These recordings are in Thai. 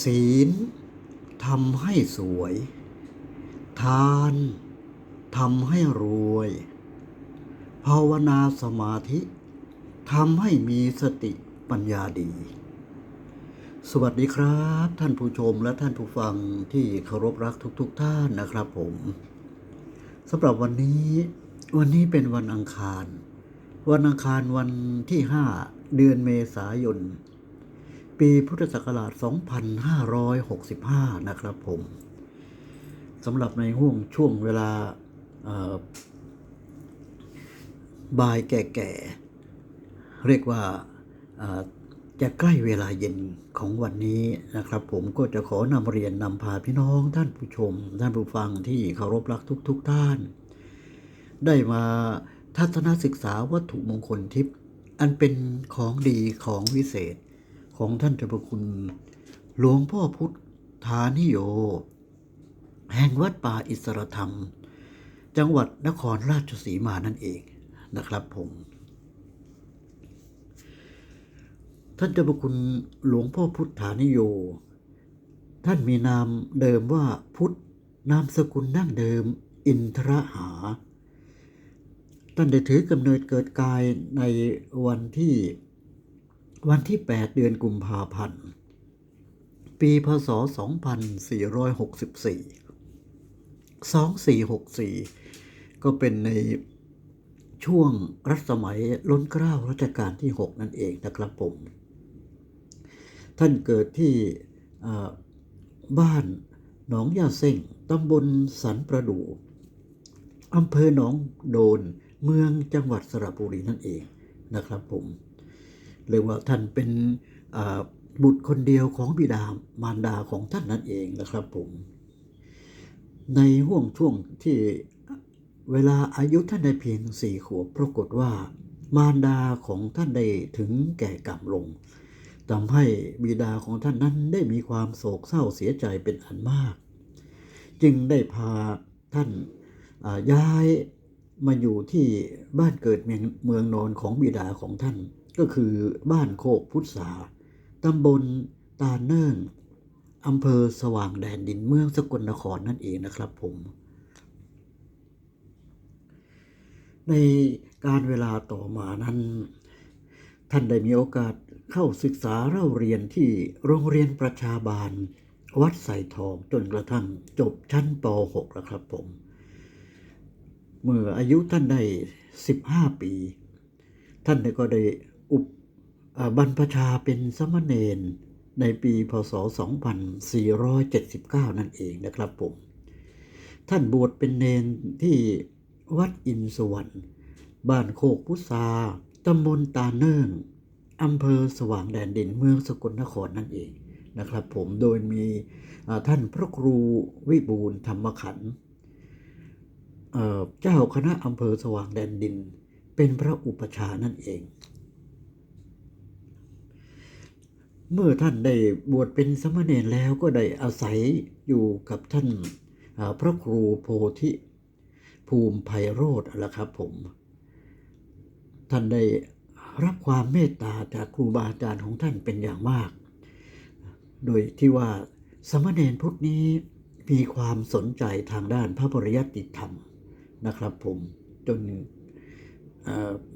ศีลทำให้สวย ทานทำให้รวย ภาวนาสมาธิทำให้มีสติปัญญาดี สวัสดีครับ ท่านผู้ชมและท่านผู้ฟังที่เคารพรักทุกๆทท่านนะครับผมสำหรับวันนี้วันนี้เป็นวันอังคาร วันอังคารวันที่ 5 เดือนเมษายน ปีพุทธศักราช 2565 นะครับผมสำหรับในห่วงช่วงเวลาบ่ายแก่ๆ เรียกว่าจะใกล้เวลาเย็นของวันนี้นะครับ ผมก็จะขอนำเรียนนำพาพี่น้องท่านผู้ชม ท่านผู้ฟังที่เคารพรักทุกๆทท่าน ได้มาทัศนศึกษาวัตถุมงคลทิพย์อันเป็นของดีของวิเศษ ของท่านเจ้าพระคุณ หลวงพ่อพุทธานิโย แห่งวัดป่าอิสรธรรม จังหวัดนครราชสีมานั่นเองนะครับผม ท่านเจ้าพระคุณหลวงพ่อพุทธานิโย ท่านมีนามเดิมว่าพุทธนามสกุลดั้งเดิมอินทรหา ท่านได้ถือกำเนิดเกิดกายในวันที่ วันที่ 8 เดือนกุมภาพันธ์ ปีพศ 2464 2464 ก็เป็นในช่วงรัชสมัยล้นเกล้ารัชกาลที่ 6 นั่นเองนะครับผม ท่านเกิดที่บ้านหนองยาเส้งตำบลสันประดู่อำเภอหนองโดน เมืองจังหวัดสระบุรีนั่นเองนะครับผม เรียกว่าท่านเป็นบุตรคนเดียวของบิดามารดาของท่านนั่นเองนะครับผม ในห่วงช่วงที่เวลาอายุท่านได้เพียงสี่ขวบปรากฏว่ามารดาของท่านได้ถึงแก่กรรมลงทำให้บิดาของท่านนั้นได้มีความโศกเศร้าเสียใจเป็นอันมาก จึงได้พาท่านย้ายมาอยู่ที่บ้านเกิดเมืองเมืองนอนของบิดาของท่าน ก็คือบ้านโคกพุทธาตำบลตาเนิ่งอำเภอสว่างแดนดินเมืองสกลนครนั่นเองนะครับผม ในการเวลาต่อมานั้น ท่านได้มีโอกาสเข้าศึกษาเล่าเรียนที่โรงเรียนประชาบาล วัดไส่ทองจนกระทั่งจบชั้นป .6 แล้วครับผม เมื่ออายุท่านได้ 15 ปี ท่านก็ได้ บรรพชาเป็นสมณเณรในปีพศ 2479 นั่นเองนะครับผม ท่านบวชเป็นเนนที่วัดอินสวรรค์บ้านโคกพุทราตำบลตาเนิ่งอำเภอสว่างแดนดินเมืองสกลนครนั่นเองนะครับผมโดยมีท่านพระครูวิบูลธรรมขันธ์เจ้าคณะอำเภอสว่างแดนดิน เป็นพระอุปชานั่นเอง เมื่อท่านได้บวชเป็นสมณเณรแล้วก็ได้อาศัยอยู่กับท่านพระครูโพธิภูมิไพโรธละครับผม ท่านได้รับความเมตตาจากครูบาอาจารย์ของท่านเป็นอย่างมาก โดยที่ว่าสมณเณรพุทธนี้มีความสนใจทางด้านพระปริยัติธรรมนะครับผมจน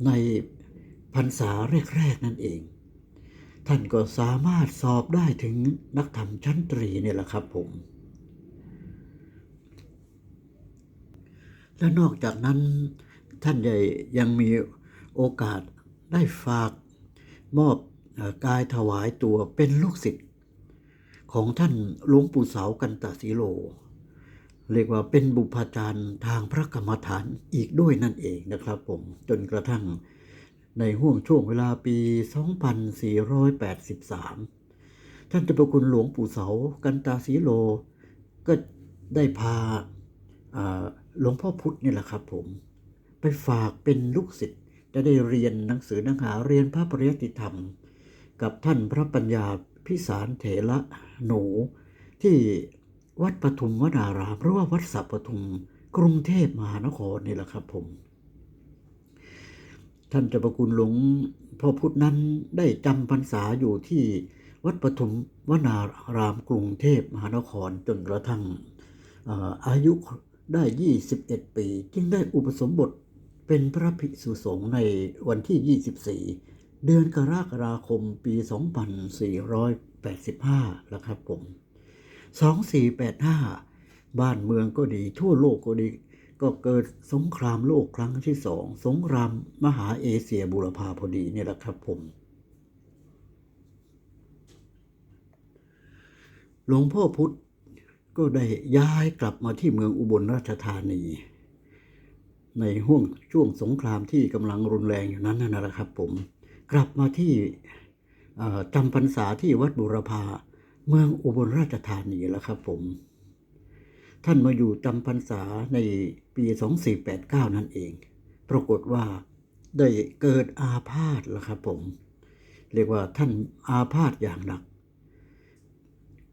ในพรรษาแรก ๆ นั่นเอง ท่านก็สามารถสอบได้ถึงนักธรรมชั้นตรีเนี่ยแหละครับผม และนอกจากนั้นท่านได้ยังมีโอกาสได้ฝากมอบกายถวายตัวเป็นลูกศิษย์ของท่านหลวงปู่เสากันตสีโล เรียกว่าเป็นบุพจารย์ทางพระกรรมฐานอีกด้วยนั่นเองนะครับผมจนกระทั่ง ในห่วงช่วงเวลาปี 2483 ท่านเจ้าพระคุณหลวงปู่เสา กันตาสีโล ก็ได้พาหลวงพ่อพุธนี่แหละครับผม ไปฝากเป็นลูกศิษย์จะได้เรียนหนังสือหนังหาเรียนพระปริยัติธรรม กับท่านพระปัญญาพิสารเถระหนูที่วัดปทุมวนารามหรือว่าวัดสัปทุม กรุงเทพมหานครนี่แหละครับผม ท่านเจ้าประคุณหลวงพ่อพุธนั้นได้จำพรรษาอยู่ที่วัดปฐุมวนารามกรุงเทพมหานครจนกระทั่งเอ่ออายุได้ 21 ปี จึงได้อุปสมบทเป็นพระภิกษุสงฆ์ในวันที่ 24 เดือนกรกฎาคมปี 2485แล้วครับผม 2485 บ้านเมืองก็ดีทั่วโลกก็ดี ก็เกิดสงครามโลกครั้งที่สองสงครามมหาเอเชียบูรพาพอดีเนี่ยแหละครับผมหลวงพ่อพุธก็ได้ย้ายกลับมาที่เมืองอุบลราชธานี ในห่วงช่วงสงครามที่กำลังรุนแรงอยู่นั้นนั่นแหละครับ ผมกลับมาที่จำพรรษาที่วัดบุรพาเมืองอุบลราชธานีแล้วครับผม ท่านมาอยู่จำพรรษาในปี 2489 นั่นเอง ปรากฏว่าได้เกิดอาพาธล้วครับผม เรียกว่าท่านอาพาธอย่างหนัก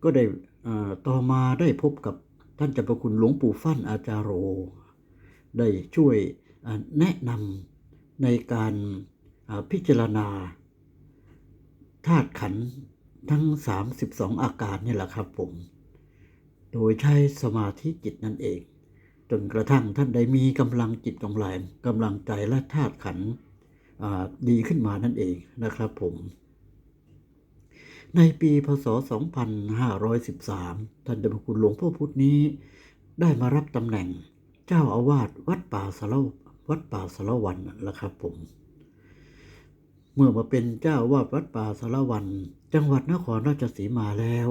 ก็ได้ต่อมาได้พบกับท่านเจ้าประคุณหลวงปู่ฟั่นอาจารโร ได้ช่วยแนะนำในการพิจารณาธาตุขันทั้ง 32 อาการนี่แหละครับผม โดยใช้สมาธิจิตนั่นเอง จนกระทั่งท่านได้มีกำลังจิตกำลังกำลังใจและธาตุขันดีขึ้นมานั่นเองนะครับผม ในปีพศ 2513 ท่านเดชคุณหลวงพ่อพุธนี้ ได้มารับตำแหน่งเจ้าอาวาสวัดป่าสะเลาวัดป่าสลาวันนะครับผม เมื่อมาเป็นเจ้าอาวาสวัดป่าสะเลาวัน จังหวัดนครราชสีมาแล้ว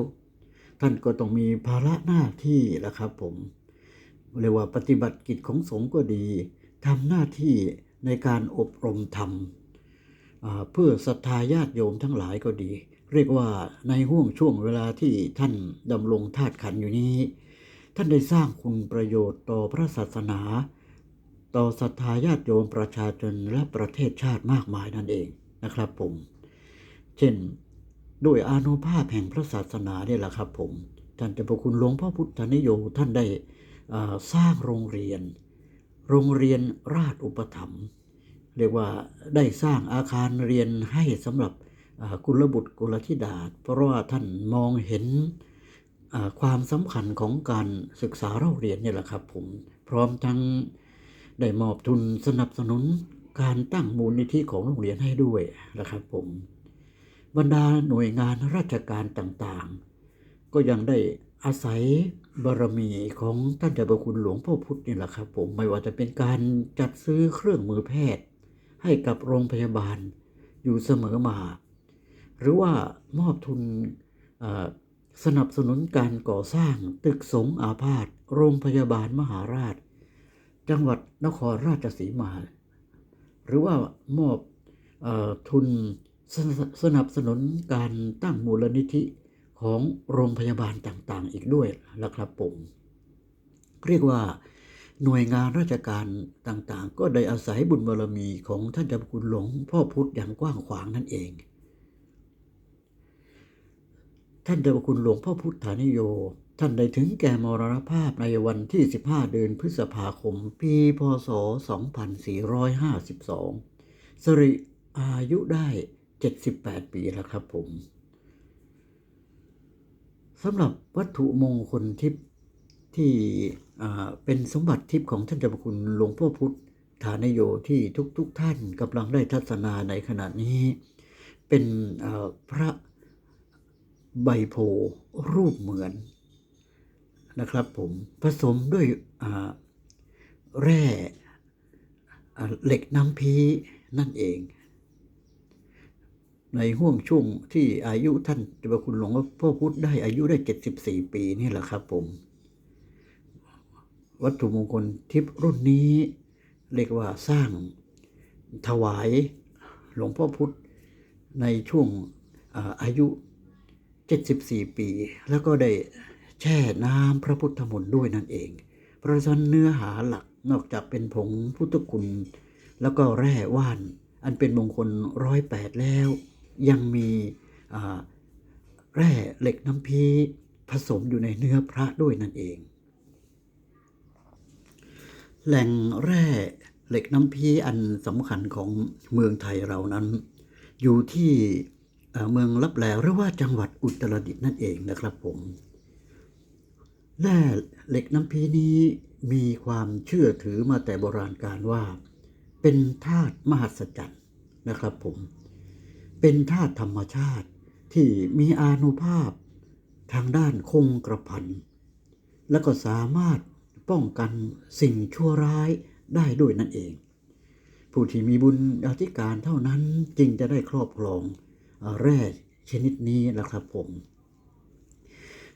ท่านก็ต้องมีภาระหน้าที่แหละครับผมเรียกว่าปฏิบัติกิจของสงฆ์ก็ดีทำหน้าที่ในการอบรมธรรมเพื่อศรัทธาญาติโยมทั้งหลายก็ดี เรียกว่าในห่วงช่วงเวลาที่ท่านดำรงธาตุขันอยู่นี้ ท่านได้สร้างคุณประโยชน์ต่อพระศาสนา ต่อศรัทธาญาติโยมประชาชนและประเทศชาติมากมายนั่นเองนะครับผม เช่น ด้วยอานุภาพแห่งพระศาสนาเนี่ยแหละครับผมท่านเจ้าประคุณหลวงพ่อพุทธนิโยท่านได้สร้างโรงเรียน โรงเรียนราชอุปถัมภ์เรียกว่าได้สร้างอาคารเรียนให้สำหรับกุลบุตรกุลธิดา เพราะว่าท่านมองเห็นความสำคัญของการศึกษาเราเรียนเนี่ยแหละครับผมพร้อมทั้งได้มอบทุนสนับสนุนการตั้งมูลนิธิของโรงเรียนให้ด้วยนะครับผม บรรดาหน่วยงานราชการต่างๆ ก็ยังได้อาศัยบารมีของท่านเจ้าประคุณหลวงพ่อพุธนี่แหละครับ ผมไม่ว่าจะเป็นการจัดซื้อเครื่องมือแพทย์ ให้กับโรงพยาบาลอยู่เสมอมา หรือว่ามอบทุนสนับสนุนการก่อสร้างตึกสงอาพาธโรงพยาบาลมหาราช จังหวัดนครราชสีมา หรือว่ามอบอทุน สนสนับสนุนการตั้งมูลนิธิของโรงพยาบาลต่างๆ อีกด้วยละครับผมเรียกว่าหน่วยงานราชการต่างๆ ก็ได้อาศัยบุญบารมีของท่านเจ้าคุณหลวงพ่อพุธอย่างกว้างขวางนั่นเอง ท่านเจ้าคุณหลวงพ่อพุทธานิโย ท่านได้ถึงแก่มรณภาพในวันที่ 15 เดือนพฤษภาคม ปีพศ 2452สริอายุได้ 78ปีแล้วครับผมสำหรับวัตถุมงคลทิพย์ที่เป็นสมบัติทิพย์ของท่านเจ้าพระคุณหลวงพ่อพุทธฐานโยที่ทุกๆทท่านกำลังได้ทัศนาในขณะนี้ เป็นพระใบโพรูปเหมือนนะครับผมผสมด้วยแร่เหล็กน้ำพีนั่นเอง ในห่วงช่วงที่อายุท่านเจ้าพระคุณหลวงพ่อพุธได้อายุได้74ปีนี่แหละครับผม วัตถุมงคลทิพย์รุ่นนี้ เรียกว่าสร้างถวายหลวงพ่อพุธในช่วงอาอายุ 74 ปี แล้วก็ได้แช่น้ำพระพุทธมนต์ด้วยนั่นเอง เพราะฉะนั้นเนื้อหาหลักนอกจากเป็นผงพุทธคุณ แล้วก็แร่ว่าน อันเป็นมงคลร้อยแปดแล้ว ยังมีแร่เหล็กน้ำพีผสมอยู่ในเนื้อพระด้วยนั่นเอง แหล่งแร่เหล็กน้ำพีอันสำคัญของเมืองไทยเรานั้น อยู่ที่เอ่อเมืองลับแลหรือว่าจังหวัดอุตรดิตถ์นั่นเองนะครับผมแร่เหล็กน้ำพีนี้มีความเชื่อถือมาแต่โบราณกาลว่า เป็นธาตุมหัศจรรย์นะครับผม เป็นธาตุธรรมชาติที่มีอานุภาพทางด้านคงกระพัน และก็สามารถป้องกันสิ่งชั่วร้ายได้ด้วยนั่นเอง ผู้ที่มีบุญอธิการเท่านั้นจึงจะได้ครอบครองแร่ชนิดนี้นะครับผม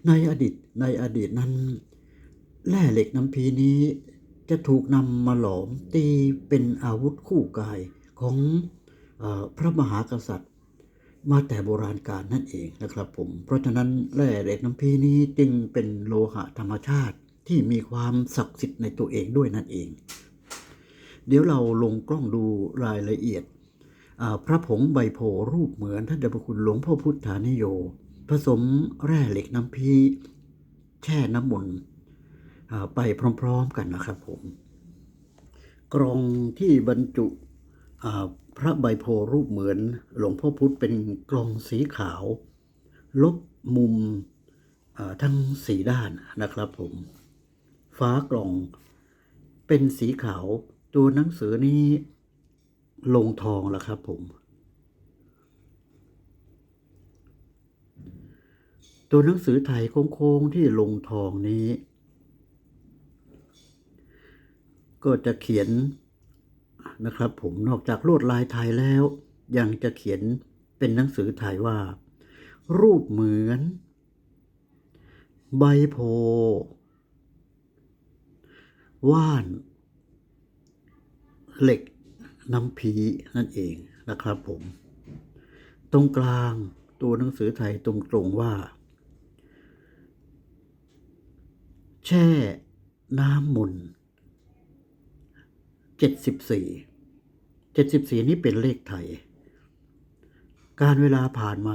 ในอดีตในอดีตนั้น แร่เหล็กน้ำพีนี้จะถูกนำมาหลอมตีเป็นอาวุธคู่กายของออพระมหากษัตริย์ มาแต่โบราณกาลนั่นเองนะครับผม เพราะฉะนั้นแร่เหล็กน้ำพีนี้จึงเป็นโลหะธรรมชาติที่มีความศักดิ์สิทธิ์ในตัวเองด้วยนั่นเอง เดี๋ยวเราลงกล้องดูรายละเอียด พระผงใบโพรูปเหมือนท่านเจ้าพระคุณหลวงพ่อพุทธานิโย ผสมแร่เหล็กน้ำพีแช่น้ำมนต์ไปพร้อมๆกันนะครับผม กรองที่บรรจุ พระใบโพรูปเหมือนหลวงพ่อพุธเป็นกรองสีขาว ลบมุมทั้งสีด้านนะครับผม ฟ้ากล่องเป็นสีขาว ตัวหนังสือนี้ลงทองแล้วครับผม ตัวหนังสือไทยโค้งๆที่ลงทองนี้ ก็จะเขียน นะครับ ผมนอกจากลวดลายไทยแล้ว ยังจะเขียนเป็นหนังสือไทยว่า รูปเหมือน ใบโพว่าน เหล็กน้ำผีนั่นเองนะครับผม ตรงกลางตัวหนังสือไทยตรงๆว่า แช่น้ำมนต์ เจ็ดสิบสี่เจ็ดสิบสี่นี่เป็นเลขไทย การเวลาผ่านมา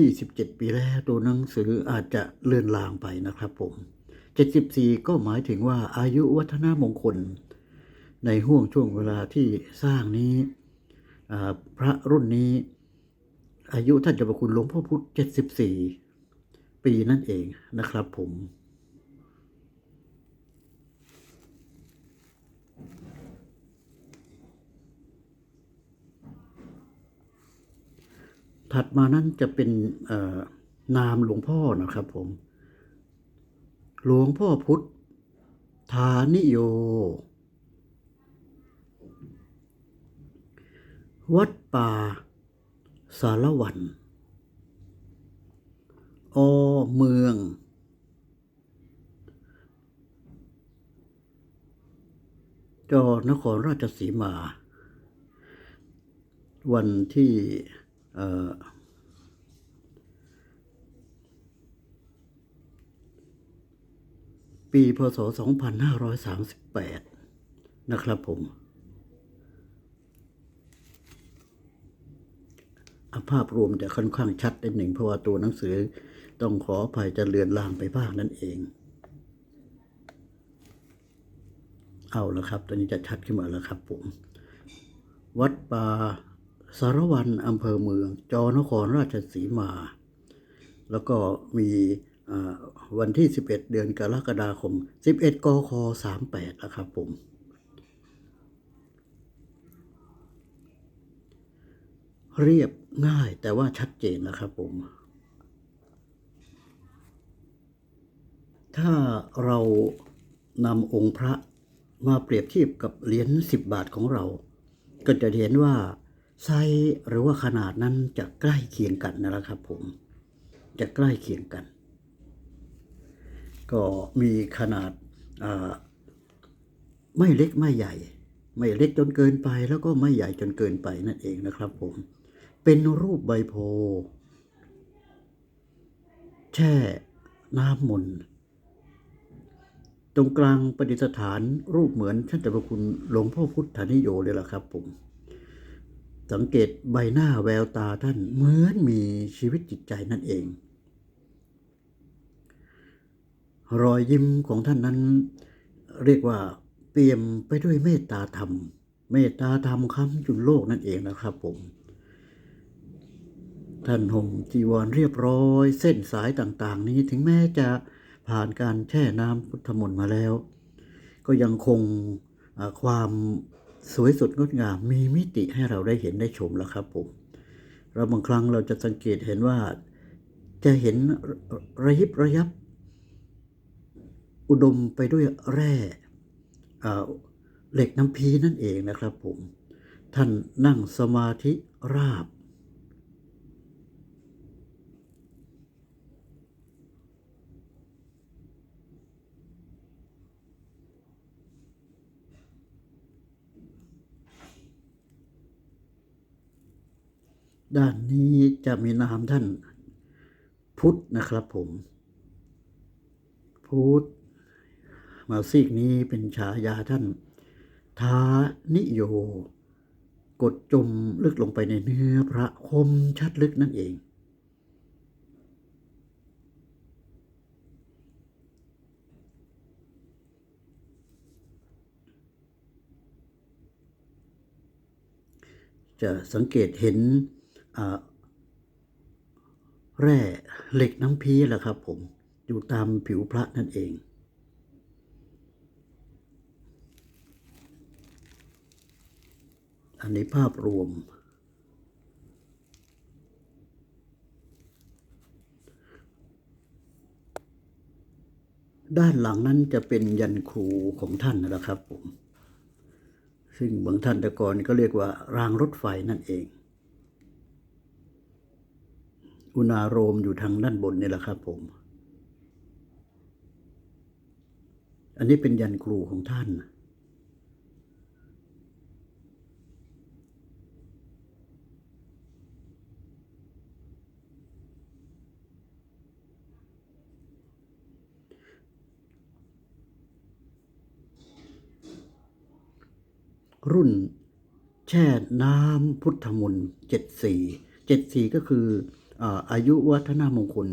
27ปีแล้วตัวหนังสืออาจจะเลื่อนลางไปนะครับผม74ก็หมายถึงว่าอายุวัฒนมงคล ในห่วงช่วงเวลาที่สร้างนี้พระรุ่นนี้อายุท่านเจ้าพระคุณหลวงพ่อพุธ74 ปีนั่นเองนะครับผม ถัดมานั้นจะเป็นนามหลวงพ่อนะครับผม หลวงพ่อพุทธฐานิโย วัดป่า สารวัน อเมือง จอนครราชสีมา วันที่ เอ่อปีพศ 2538 นะครับผม ภาพรวมจะค่อนข้างชัดนิดหนึ่งเพราะว่าตัวหนังสือต้องขออภัยจะเลือนลางไปบ้างนั่นเอง เอาละครับ ตอนนี้จะชัดขึ้นมาแล้วครับผม วัดป่า สารวันอำเภอเมือง จอนครราชสีมา แล้วก็มีวันที่ 11 เดือนกรกฎาคม 11กค38นะครับผม เรียบง่ายแต่ว่าชัดเจนนะครับผม ถ้าเรานำองค์พระมาเปรียบเทียบกับเหรียญ10 บาทของเรา ก็จะเห็นว่า ไซส์หรือว่าขนาดนั้นจะใกล้เคียงกันนะครับผม จะใกล้เคียงกัน ก็มีขนาดไม่เล็กไม่ใหญ่ ไม่เล็กจนเกินไปแล้วก็ไม่ใหญ่จนเกินไปนั่นเองนะครับผม เป็นรูปใบโพแช่น้ำมนต์ตรงกลางประดิษฐานรูปเหมือนท่านเจ้าพระคุณหลวงพ่อพุทธานิโยเลยล่ะครับผม สังเกตใบหน้าแววตาท่านเหมือนมีชีวิตจิตใจนั่นเอง รอยยิ้มของท่านนั้น เรียกว่าเปี่ยมไปด้วยเมตตาธรรม เมตตาธรรมค้ำจุนโลกนั่นเองนะครับผม ท่านห่มจีวรเรียบร้อย เส้นสายต่างๆ นี้ถึงแม้จะผ่านการแช่น้ำพุทธมนต์มาแล้ว ก็ยังคงความ สวยสดงดงามมีมิติให้เราได้เห็นได้ชมแล้วครับผมเราบางครั้งเราจะสังเกตเห็นว่าจะเห็นระยิบระยับ อุดมไปด้วยแร่เอ่อเหล็กน้ำพีนั่นเองนะครับผม ท่านนั่งสมาธิราบ ด้านนี้จะมีนามท่านพุทธนะครับผม พุทธมาซีกนี้เป็นฉายาท่านทานิโย กดจมลึกลงไปในเนื้อพระคมชัดลึกนั่นเอง จะสังเกตเห็น แร่เหล็กน้ำพีแหละครับผมอยู่ตามผิวพระนั่นเองอันนี้ภาพรวม ด้านหลังนั้นจะเป็นยันครูของท่านนะครับผม ซึ่งบางท่านแต่ก่อนก็เรียกว่ารางรถไฟนั่นเอง อุณาโรมอยู่ทางด้านบนนี่แหละครับผม อันนี้เป็นยันครูของท่าน รุ่นแช่น้ำพุทธมนต์เจ็ดสี่เจ็ดสี่ก็คือ อายุวัฒนามงคล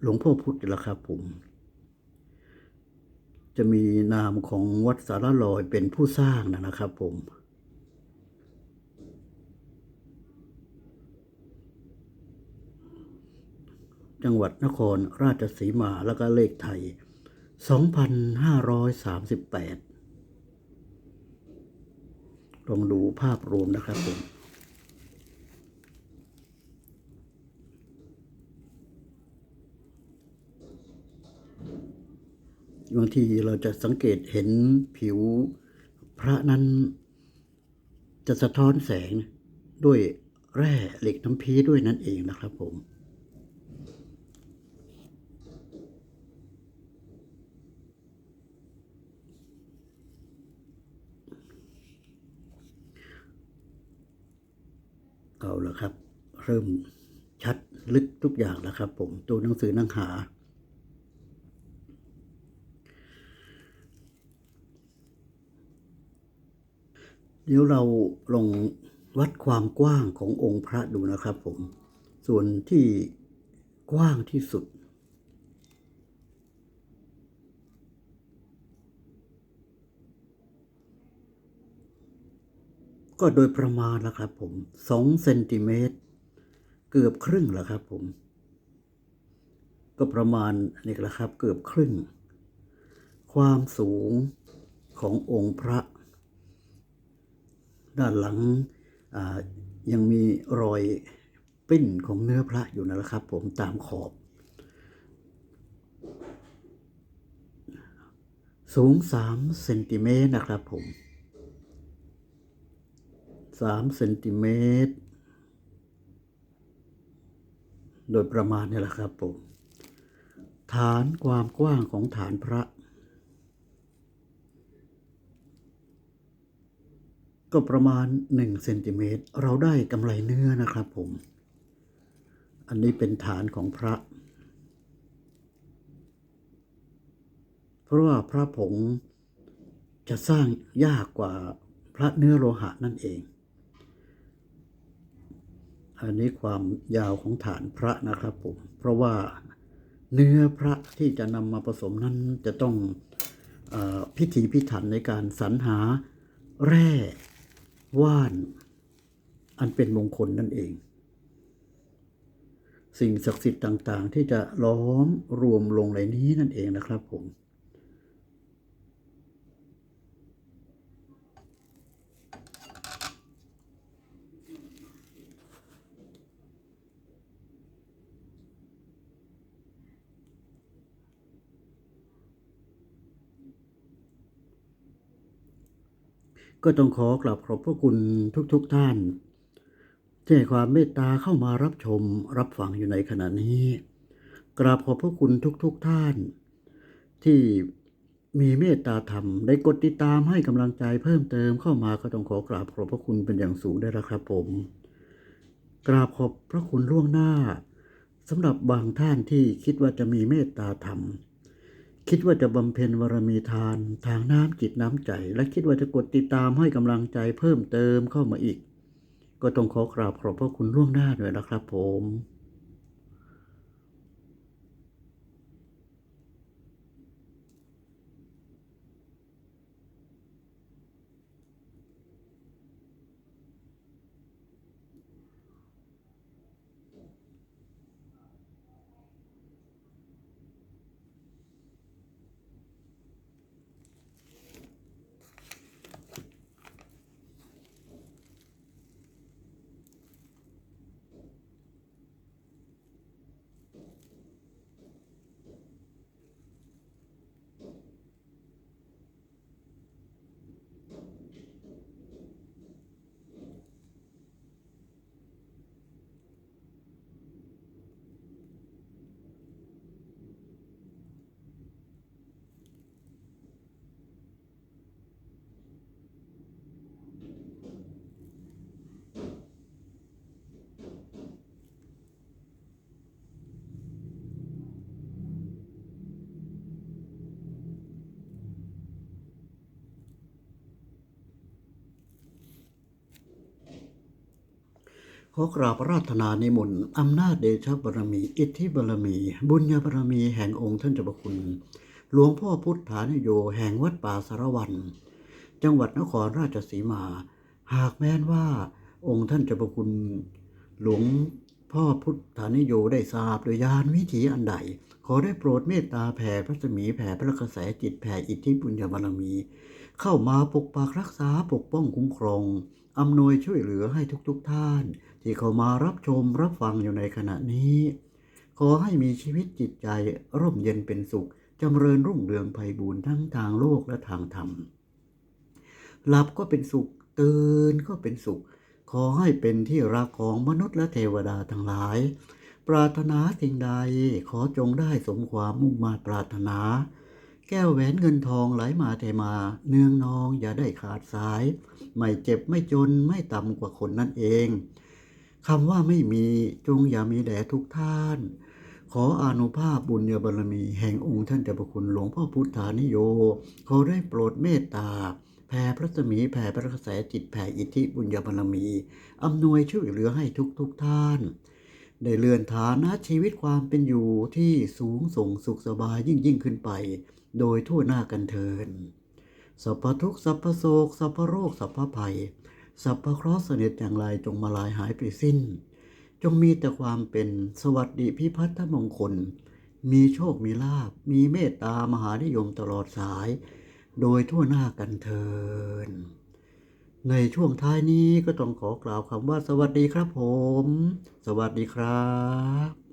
หลวงพ่อพุธแหละครับผม จะมีนามของวัดสารลอยเป็นผู้สร้างนะนะครับผมจังหวัดนครราชสีมาแล้วก็เลขไทย 2538 ลองดูภาพรวมนะครับผม บางทีเราจะสังเกตเห็นผิวพระนั้น จะสะท้อนแสงด้วยแร่เหล็กน้ำพีด้วยนั่นเองนะครับผมเอาละครับ เริ่มชัดลึกทุกอย่างแล้วครับผม ตัวหนังสือหนังหา เดี๋ยวเราลองวัดความกว้างขององค์พระดูนะครับผม ส่วนที่กว้างที่สุด ก็โดยประมาณล้วครับผมสองเซนติเมตร เกือบครึ่งแล้วครับผม ก็ประมาณนี่แหละครับเกือบครึ่ง ความสูงขององค์พระ ด้านหลังยังมีรอยปิ้นของเนื้อพระอยู่นะครับ ผมตามขอบ สูงสามเซนติเมตรนะครับผมสามเซนติเมตรโดยประมาณนี่แหละครับผมฐานความกว้างของฐานพระ ก็ประมาณหนึ่งเซนติเมตรเราได้กำไรเนื้อนะครับผม อันนี้เป็นฐานของพระ เพราะว่าพระผงจะสร้างยากกว่าพระเนื้อโลหะนั่นเอง อันนี้ความยาวของฐานพระนะครับผม เพราะว่าเนื้อพระที่จะนำมาผสมนั้นจะต้องออพิถีพิถันในการสรรหาแร่ ว่าน อันเป็นมงคลนั่นเอง สิ่งศักดิ์สิทธิ์ต่างๆ ที่จะล้อมรวมลงในนี้นั่นเองนะครับผม ก็ต้องขอกราบขอบพระคุณทุกๆทท่านที่ให้ความเมตตาเข้ามารับชมรับฟังอยู่ในขณะนี้ กราบขอบพระคุณทุกๆทท่าน ที่มีเมตตาธรรมได้กดติดตามให้กำลังใจเพิ่มเติมเข้ามาก็ต้องขอกราบขอบพระคุณเป็นอย่างสูงได้วยนะครับผม กราบขอบพระคุณล่วงหน้าสำหรับบางท่านที่คิดว่าจะมีเมตตาธรรม คิดว่าจะบำเพ็ญบารมีทานทางน้ำจิตน้ำใจ และคิดว่าจะกดติดตามให้กำลังใจเพิ่มเติมเข้ามาอีก ก็ต้องขอกราบขอบพระคุณล่วงหน้าด้วยนะครับผม ขอกราบราธนานิมนต์อำนาจเดชบารมี อิทธิบารมี บุญญาบารมีแห่งองค์ท่านเจ้าพระคุณ หลวงพ่อพุทธานโยแห่งวัดป่าสารวัน จังหวัดนครราชสีมา หากแม้นว่า องค์ท่านเจ้าพระคุณ หลวงพ่อพุทธานิโยได้ทราบโดยยานวิถีอันใด ขอได้โปรดเมตตาแผ่พระสมีแผ่พระกระแสจิตแผ่อิทธิบุญญาบารมี เข้ามาปกปักรักษาปกป้องคุ้มครองอำนวยช่วยเหลือให้ทุกๆทท่าน ที่เข้ามารับชมรับฟังอยู่ในขณะนี้ ขอให้มีชีวิตจิตใจร่มเย็นเป็นสุขจำเริญรุ่งเรืองไพบูรณ์ทั้งทางโลกและทางธรรม หลับก็เป็นสุข ตื่นก็เป็นสุข ขอให้เป็นที่รักของมนุษย์และเทวดาทั้งหลาย ปรารถนาสิ่งใดขอจงได้สมความมุ่งมา่ปรารถนา แก้วแหวนเงินทองไหลมาเทมา เนืองนองอย่าได้ขาดสาย ไม่เจ็บไม่จนไม่ต่ำกว่าคนนั่นเอง คำว่าไม่มีจงอย่ามีแด่ทุกท่าน ขออนุภาพบุญญาบารมี แห่งองค์ท่านเจ้าพระคุณหลวงพ่อพุทธานิโยขอได้โปรดเมตตาแผ่พระสมีแผ่พระกระแสจิตแผ่อิทธิบุญญาบารมีอำนวยช่วยเหลือให้ทุกทุกท่าน ได้เลื่อนฐานะชีวิตความเป็นอยู่ที่สูงส่งสุขสบายยิ่งยิ่งขึ้นไป โดยทั่วหน้ากันเทินสัพพทุกข์สัพพโศกสัพพโรคสัพพภัย สัพพเคราะห์เสนิทอย่างไรจงมาลายหายไปสิ้น จงมีแต่ความเป็นสวัสดิพิพัฒนมงคล มีโชคมีลาบ มีเมตตามหานิยมตลอดสาย โดยทั่วหน้ากันเทิน ในช่วงท้ายนี้ก็ต้องขอกล่าวคำว่าสวัสดีครับผม สวัสดีครับ